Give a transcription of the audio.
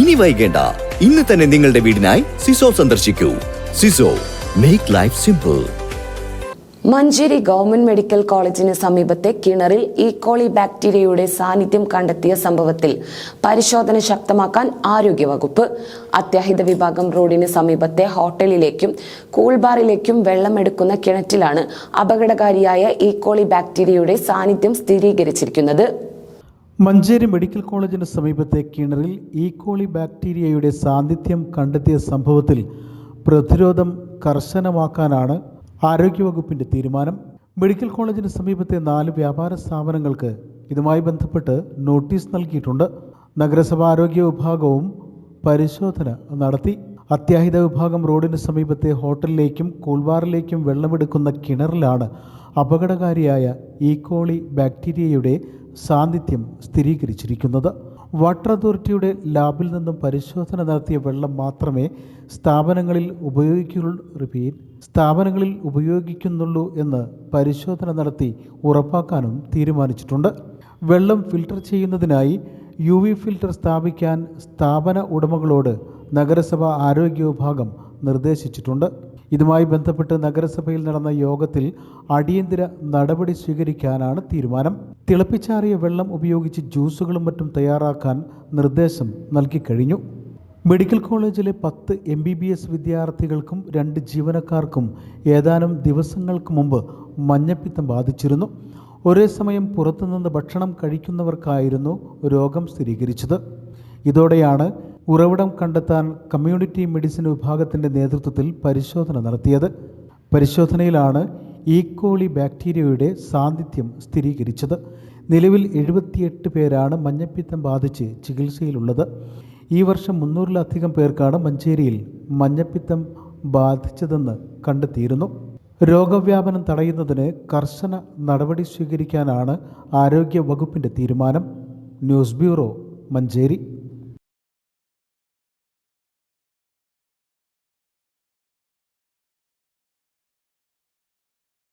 ഇനി വൈകേണ്ട. ഇന്ന് തന്നെ നിങ്ങളുടെ വീടിനായി സിസോ സന്ദർശിക്കൂ. സിസോ make life simple Manjeri government medical കോളേജിന് സമീപത്തെ കിണറിൽ ഈക്കോളി ബാക്ടീരിയയുടെ സാന്നിധ്യം കണ്ടെത്തിയ സംഭവത്തിൽ പരിശോധന ശക്തമാക്കാൻ ആരോഗ്യവകുപ്പ് അത്യാഹിത വിഭാഗം റോഡിന് സമീപത്തെ ഹോട്ടലിലേക്കും കൂൾബാറിലേക്കും വെള്ളമെടുക്കുന്ന കിണറ്റിലാണ് അപകടകാരിയായ ഈക്കോളി ബാക്ടീരിയയുടെ സാന്നിധ്യം സ്ഥിരീകരിച്ചിരിക്കുന്നത്. മഞ്ചേരി മെഡിക്കൽ കോളേജിന് സമീപത്തെ കിണറിൽ ഈക്കോളി ബാക്ടീരിയയുടെ സാന്നിധ്യം കണ്ടെത്തിയ സംഭവത്തിൽ പ്രതിരോധം കർശനമാക്കാനാണ് ആരോഗ്യവകുപ്പിന്റെ തീരുമാനം. മെഡിക്കൽ കോളേജിന് സമീപത്തെ നാല് വ്യാപാര സ്ഥാപനങ്ങൾക്ക് ഇതുമായി ബന്ധപ്പെട്ട് നോട്ടീസ് നൽകിയിട്ടുണ്ട്. നഗരസഭാ ആരോഗ്യ വിഭാഗവും പരിശോധന നടത്തി. അത്യാഹിത വിഭാഗം റോഡിന് സമീപത്തെ ഹോട്ടലിലേക്കും കൂൾബാറിലേക്കും വെള്ളമെടുക്കുന്ന കിണറിലാണ് അപകടകാരിയായ ഈക്കോളി ബാക്ടീരിയയുടെ സാന്നിധ്യം സ്ഥിരീകരിച്ചിരിക്കുന്നത്. വാട്ടർ അതോറിറ്റിയുടെ ലാബിൽ നിന്നും പരിശോധന നടത്തിയ വെള്ളം മാത്രമേ സ്ഥാപനങ്ങളിൽ ഉപയോഗിക്കുള്ളൂ റിപ്പീറ്റ് സ്ഥാപനങ്ങളിൽ ഉപയോഗിക്കുന്നുള്ളൂ എന്ന് പരിശോധന നടത്തി ഉറപ്പാക്കാനും തീരുമാനിച്ചിട്ടുണ്ട്. വെള്ളം ഫിൽട്ടർ ചെയ്യുന്നതിനായി യു വി ഫിൽട്ടർ സ്ഥാപിക്കാൻ സ്ഥാപന ഉടമകളോട് നഗരസഭാ ആരോഗ്യ വിഭാഗം നിർദ്ദേശിച്ചിട്ടുണ്ട്. ഇതുമായി ബന്ധപ്പെട്ട് നഗരസഭയിൽ നടന്ന യോഗത്തിൽ അടിയന്തര നടപടി സ്വീകരിക്കാനാണ് തീരുമാനം. തിളപ്പിച്ചാറിയ വെള്ളം ഉപയോഗിച്ച് ജ്യൂസുകളും മറ്റും തയ്യാറാക്കാൻ നിർദ്ദേശം നൽകിക്കഴിഞ്ഞു മെഡിക്കൽ കോളേജിലെ പത്ത് എം ബി ബി എസ് വിദ്യാർത്ഥികൾക്കും രണ്ട് ജീവനക്കാർക്കും ഏതാനും ദിവസങ്ങൾക്ക് മുമ്പ് മഞ്ഞപ്പിത്തം ബാധിച്ചിരുന്നു. ഒരേ സമയം പുറത്തുനിന്ന് ഭക്ഷണം കഴിക്കുന്നവർക്കായിരുന്നു രോഗം സ്ഥിരീകരിച്ചത്. ഇതോടെയാണ് ഉറവിടം കണ്ടെത്താൻ കമ്മ്യൂണിറ്റി മെഡിസിൻ വിഭാഗത്തിന്റെ നേതൃത്വത്തിൽ പരിശോധന നടത്തിയത്. പരിശോധനയിലാണ് ഈക്കോളി ബാക്ടീരിയയുടെ സാന്നിധ്യം സ്ഥിരീകരിച്ചത്. നിലവിൽ എഴുപത്തിയെട്ട് പേരാണ് മഞ്ഞപ്പിത്തം ബാധിച്ച് ചികിത്സയിലുള്ളത്. ഈ വർഷം മുന്നൂറിലധികം പേർക്കാണ് മഞ്ചേരിയിൽ മഞ്ഞപ്പിത്തം ബാധിച്ചതെന്ന് കണ്ടെത്തിയിരുന്നു. രോഗവ്യാപനം തടയുന്നതിന് കർശന നടപടി സ്വീകരിക്കാനാണ് ആരോഗ്യ വകുപ്പിന്റെ തീരുമാനം. News bureau Manjeri.